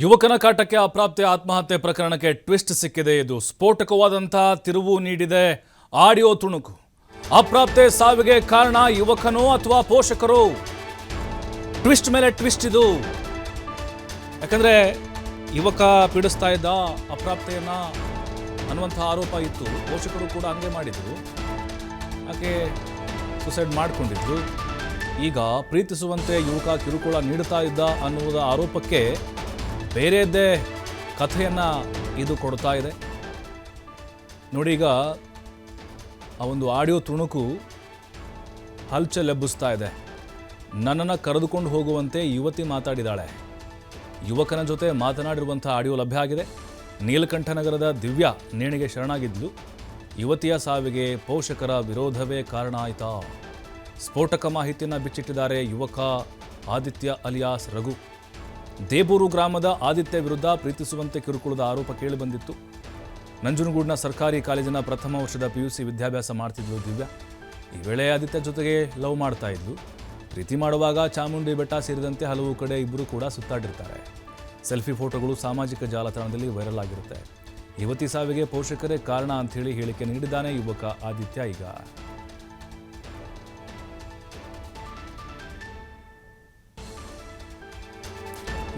ಯುವಕನ ಕಾಟಕ್ಕೆ ಅಪ್ರಾಪ್ತಿ ಆತ್ಮಹತ್ಯೆ ಪ್ರಕರಣಕ್ಕೆ ಟ್ವಿಸ್ಟ್ ಸಿಕ್ಕಿದೆ. ಇದು ಸ್ಫೋಟಕವಾದಂತಹ ತಿರುವು ನೀಡಿದೆ. ಆಡಿಯೋ ತುಣುಕು. ಅಪ್ರಾಪ್ತೆ ಸಾವಿಗೆ ಕಾರಣ ಯುವಕನೋ ಅಥವಾ ಪೋಷಕರು? ಟ್ವಿಸ್ಟ್ ಮೇಲೆ ಟ್ವಿಸ್ಟ್ ಇದು. ಯಾಕಂದ್ರೆ ಯುವಕ ಪೀಡಿಸ್ತಾ ಇದ್ದ ಅಪ್ರಾಪ್ತೆಯನ್ನ ಅನ್ನುವಂಥ ಆರೋಪ ಇತ್ತು. ಪೋಷಕರು ಕೂಡ ಹಂಗೆ ಮಾಡಿದ್ರು. ಆಕೆ ಸುಸೈಡ್ ಮಾಡಿಕೊಂಡಿದ್ರು. ಈಗ ಪ್ರೀತಿಸುವಂತೆ ಯುವಕ ಕಿರುಕುಳ ನೀಡುತ್ತಾ ಇದ್ದ ಅನ್ನುವುದ ಆರೋಪಕ್ಕೆ ಬೇರೆಯದ್ದೇ ಕಥೆಯನ್ನು ಇದು ಕೊಡ್ತಾ ಇದೆ. ನೋಡಿ ಈಗ, ಆ ಒಂದು ಆಡಿಯೋ ತುಣುಕು ಹಲ್ಚಲೆಬ್ಬಿಸ್ತಾ ಇದೆ. ನನ್ನನ್ನು ಕರೆದುಕೊಂಡು ಹೋಗುವಂತೆ ಯುವತಿ ಮಾತಾಡಿದಾಳೆ. ಯುವಕನ ಜೊತೆ ಮಾತನಾಡಿರುವಂಥ ಆಡಿಯೋ ಲಭ್ಯ ಆಗಿದೆ. ನೀಲಕಂಠನಗರದ ದಿವ್ಯಾ ನೇಣಿಗೆ ಶರಣಾಗಿದ್ಲು. ಯುವತಿಯ ಸಾವಿಗೆ ಪೋಷಕರ ವಿರೋಧವೇ ಕಾರಣ ಆಯಿತಾ? ಸ್ಫೋಟಕ ಮಾಹಿತಿಯನ್ನು ಬಿಚ್ಚಿಟ್ಟಿದ್ದಾರೆ ಯುವಕ ಆದಿತ್ಯ ಅಲಿಯಾಸ್ ರಘು. ದೇಬೂರು ಗ್ರಾಮದ ಆದಿತ್ಯ ವಿರುದ್ಧ ಪ್ರೀತಿಸುವಂತೆ ಕಿರುಕುಳದ ಆರೋಪ ಕೇಳಿಬಂದಿತ್ತು. ನಂಜನಗೂಡಿನ ಸರ್ಕಾರಿ ಕಾಲೇಜಿನ ಪ್ರಥಮ ವರ್ಷದ ಪಿಯುಸಿ ವಿದ್ಯಾಭ್ಯಾಸ ಮಾಡ್ತಿದ್ಲು ದಿವ್ಯಾ. ಈ ವೇಳೆ ಆದಿತ್ಯ ಜೊತೆಗೆ ಲವ್ ಮಾಡ್ತಾ ಇದ್ಲು. ಪ್ರೀತಿ ಮಾಡುವಾಗ ಚಾಮುಂಡಿ ಬೆಟ್ಟ ಸೇರಿದಂತೆ ಹಲವು ಕಡೆ ಇಬ್ಬರು ಕೂಡ ಸುತ್ತಾಡಿರ್ತಾರೆ. ಸೆಲ್ಫಿ ಫೋಟೋಗಳು ಸಾಮಾಜಿಕ ಜಾಲತಾಣದಲ್ಲಿ ವೈರಲ್ ಆಗಿರುತ್ತೆ. ಯುವತಿ ಸಾವಿಗೆ ಪೋಷಕರೇ ಕಾರಣ ಅಂಥೇಳಿ ಹೇಳಿಕೆ ನೀಡಿದ್ದಾನೆ ಯುವಕ ಆದಿತ್ಯ ಈಗ.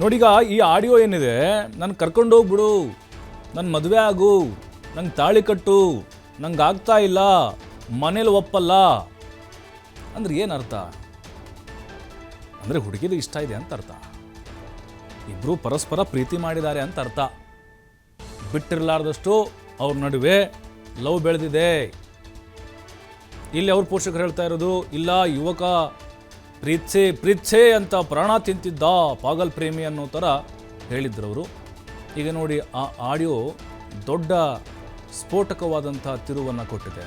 ನೋಡೀಗ ಈ ಆಡಿಯೋ ಏನಿದೆ, ನಾನು ಕರ್ಕೊಂಡೋಗ್ಬಿಡು ನನ್ನ ಮದುವೆ ಆಗು, ನಂಗೆ ತಾಳಿ ಕಟ್ಟು, ನಂಗೆ ಆಗ್ತಾ ಇಲ್ಲ, ಮನೇಲಿ ಒಪ್ಪಲ್ಲ. ಅಂದ್ರೆ ಏನು ಅರ್ಥ? ಅಂದರೆ ಹುಡುಗಿದು ಇಷ್ಟ ಇದೆ ಅಂತ ಅರ್ಥ. ಇಬ್ಬರು ಪರಸ್ಪರ ಪ್ರೀತಿ ಮಾಡಿದ್ದಾರೆ ಅಂತ ಅರ್ಥ. ಬಿಟ್ಟಿರಲಾರ್ದಷ್ಟು ಅವ್ರ ನಡುವೆ ಲವ್ ಬೆಳೆದಿದೆ. ಇಲ್ಲಿ ಅವ್ರ ಪೋಷಕರು ಹೇಳ್ತಾ ಇರೋದು, ಇಲ್ಲ, ಯುವಕ ಪ್ರೀತ್ಸೆ ಪ್ರೀತ್ಸೆ ಅಂತ ಪ್ರಾಣ ತಿಂತಿದ್ದ ಪಾಗಲ್ ಪ್ರೇಮಿ ಅನ್ನೋ ಥರ ಹೇಳಿದ್ರು ಅವರು. ಈಗ ನೋಡಿ, ಆ ಆಡಿಯೋ ದೊಡ್ಡ ಸ್ಫೋಟಕವಾದಂಥ ತಿರುವನ್ನು ಕೊಟ್ಟಿದೆ.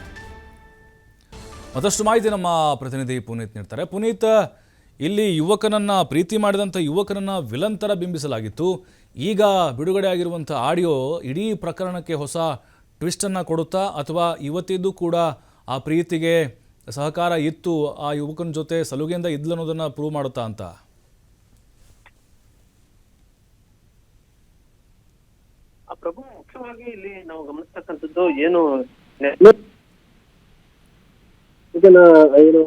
ಮತ್ತಷ್ಟು ಮಾಹಿತಿ ನಮ್ಮ ಪ್ರತಿನಿಧಿ ಪುನೀತ್ ನೀಡ್ತಾರೆ. ಪುನೀತ್, ಇಲ್ಲಿ ಯುವಕನನ್ನ, ಪ್ರೀತಿ ಮಾಡಿದಂಥ ಯುವಕನನ್ನ ವಿಲಂತರ ಬಿಂಬಿಸಲಾಗಿತ್ತು. ಈಗ ಬಿಡುಗಡೆ ಆಗಿರುವಂಥ ಆಡಿಯೋ ಇಡೀ ಪ್ರಕರಣಕ್ಕೆ ಹೊಸ ಟ್ವಿಸ್ಟನ್ನು ಕೊಡುತ್ತಾ ಅಥವಾ ಇವತ್ತಿದ್ದು ಕೂಡ ಆ ಪ್ರೀತಿಗೆ ಸಹಕಾರ ಇತ್ತು ಆ ಯುವಕನ ಜೊತೆ ಸಲುಗೆಯಿಂದ ಇದ್ಲು ಅನ್ನೋದನ್ನ ಪ್ರೂವ್ ಮಾಡುತ್ತಾ ಅಂತ? ಪ್ರಭು, ಮುಖ್ಯವಾಗಿ ಇಲ್ಲಿ ನಾವು ಗಮನಿಸ್ತಕ್ಕಂಥದ್ದು ಏನು ಇದನ್ನ ಏನು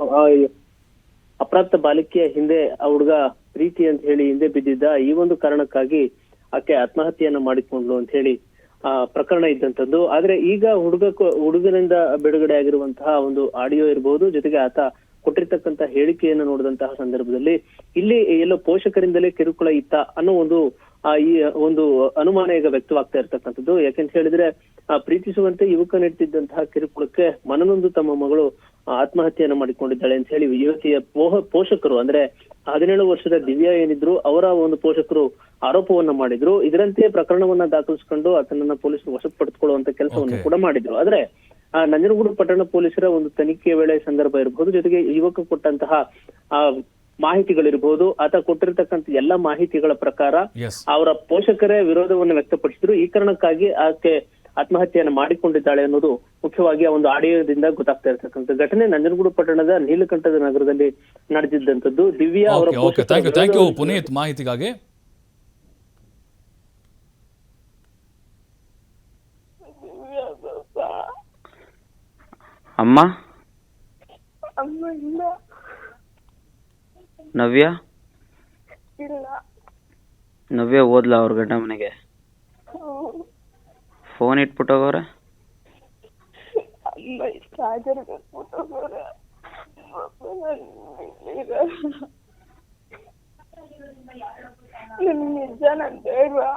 ಅಪ್ರಾಪ್ತ ಬಾಲಿಕೆಯ ಹಿಂದೆ ಆ ಹುಡುಗ ಪ್ರೀತಿ ಅಂತ ಹೇಳಿ ಹಿಂದೆ ಬಿದ್ದಿದ್ದ ಈ ಒಂದು ಕಾರಣಕ್ಕಾಗಿ ಆಕೆ ಆತ್ಮಹತ್ಯೆಯನ್ನ ಮಾಡಿಕೊಂಡ್ಲು ಅಂತ ಹೇಳಿ ಪ್ರಕರಣ ಇದ್ದಂಥದ್ದು. ಆದ್ರೆ ಈಗ ಹುಡುಗ ಹುಡುಗನಿಂದ ಬಿಡುಗಡೆ ಆಗಿರುವಂತಹ ಒಂದು ಆಡಿಯೋ ಇರಬಹುದು ಜೊತೆಗೆ ಆತ ಕೊಟ್ಟಿರ್ತಕ್ಕಂತ ಹೇಳಿಕೆಯನ್ನು ನೋಡಿದಂತಹ ಸಂದರ್ಭದಲ್ಲಿ ಇಲ್ಲಿ ಎಲ್ಲೋ ಪೋಷಕರಿಂದಲೇ ಕಿರುಕುಳ ಇತ್ತ ಅನ್ನೋ ಒಂದು ಈ, ಒಂದು ಅನುಮಾನ ಈಗ ವ್ಯಕ್ತವಾಗ್ತಾ ಇರ್ತಕ್ಕಂಥದ್ದು. ಯಾಕೆಂತ ಹೇಳಿದ್ರೆ ಪ್ರೀತಿಸುವಂತೆ ಯುವಕ ನೀಡ್ತಿದ್ದಂತಹ ಕಿರುಕುಳಕ್ಕೆ ಮನನೊಂದು ತಮ್ಮ ಮಗಳು ಆತ್ಮಹತ್ಯೆಯನ್ನು ಮಾಡಿಕೊಂಡಿದ್ದಾಳೆ ಅಂತ ಹೇಳಿ ಯುವತಿಯ ಪೋಷಕರು, ಅಂದ್ರೆ ಹದಿನೇಳು ವರ್ಷದ ದಿವ್ಯಾ ಏನಿದ್ರು ಅವರ ಒಂದು ಪೋಷಕರು ಆರೋಪವನ್ನ ಮಾಡಿದ್ರು. ಇದರಂತೆ ಪ್ರಕರಣವನ್ನ ದಾಖಲಿಸಿಕೊಂಡು ಆತನನ್ನ ಪೊಲೀಸರು ವಶಪಡಿಸಿಕೊಳ್ಳುವಂತ ಕೆಲಸವನ್ನು Okay. ಕೂಡ ಮಾಡಿದ್ರು. ಆದ್ರೆ ಆ ನಂಜನಗೂಡು ಪಟ್ಟಣ ಪೊಲೀಸರ ಒಂದು ತನಿಖೆ ವೇಳೆ ಸಂದರ್ಭ ಇರಬಹುದು ಜೊತೆಗೆ ಯುವಕ ಕೊಟ್ಟಂತಹ ಆ ಮಾಹಿತಿಗಳಿರ್ಬಹುದು ಆತ ಕೊಟ್ಟಿರ್ತಕ್ಕಂಥ ಎಲ್ಲ ಮಾಹಿತಿಗಳ ಪ್ರಕಾರ ಅವರ ಪೋಷಕರೇ ವಿರೋಧವನ್ನು ವ್ಯಕ್ತಪಡಿಸಿದ್ರು. ಈ ಕಾರಣಕ್ಕಾಗಿ ಆಕೆ ಆತ್ಮಹತ್ಯೆಯನ್ನು ಮಾಡಿಕೊಂಡಿದ್ದಾಳೆ ಅನ್ನೋದು ಮುಖ್ಯವಾಗಿ ಆ ಒಂದು ಆಡಿಯೋದಿಂದ ಗೊತ್ತಾಗ್ತಾ ಇರತಕ್ಕಂಥ ಘಟನೆ ನಂಜನಗೂಡು ಪಟ್ಟಣದ ನೀಲಕಂಠದ ನಗರದಲ್ಲಿ ನಡೆದಿದ್ದಂಥದ್ದು. ದಿವ್ಯಾ ಅವರ ಪುನೀತ್ ಮಾಹಿತಿಗಾಗಿ. ಅಮ್ಮ? ಅಮ್ಮ ಇಲ್ಲ. ನವ್ಯ? ಇಲ್ಲ. ನವ್ಯ ಓದ್ಲ ಅವ್ರ ಗಂಡ ಮನೆಗೆ? ಹ್ಮ್. ಫೋನ್ ಅಮ್ಮ ಚಾರ್ಜರ್ ನಿಜ ಬೇಡ್ವಾ?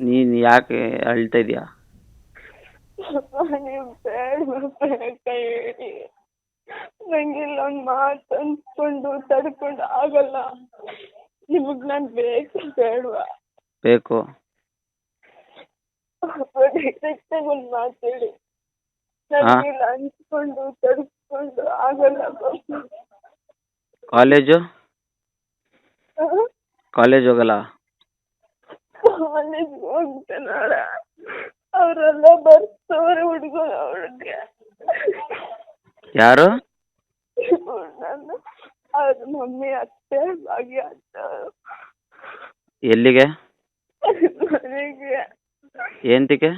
ನೀನ್ ಯಾಕೆ ಅಳ್ತಾ ಇದೀಯಾ? ನೀವು ಬೇಡ ಬೇಕ. ಹೇಳಿ ನಂಗಿಲ್ಲ ಒಂದ್ ತಡ್ಕೊಂಡು ಆಗಲ್ಲ ನಿಮಗ್ ನಾನ್ ಬೇಕು ಬೇಡ್ವಾ ಬೇಕು ಒಂದ್ ಮಾತು ಹೇಳಿ ನಂಗಿಲ್ಲ ಅನ್ಕೊಂಡು ತಡ್ಕೊಂಡು ಆಗಲ್ಲ ಕಾಲೇಜು? ಕಾಲೇಜ್ ಹೋಗಲ್ಲ? ಕಾಲೇಜ್ ಹೋಗ್ತಾನಲ್ಲ ಅವರೆಲ್ಲ ಬರ್ತಾರೆ ಹುಡುಗರು ಅವ್ರಿಗೆ ಯಾರು? ನಾನು ಅವ್ರ ಮಮ್ಮಿ ಅತ್ತೆ ಭಾಗ್ಯ ಅತ್ತೆ. ಎಲ್ಲಿಗೆ? ಮನೆಗೆ. ಏಂತಿಗೆ?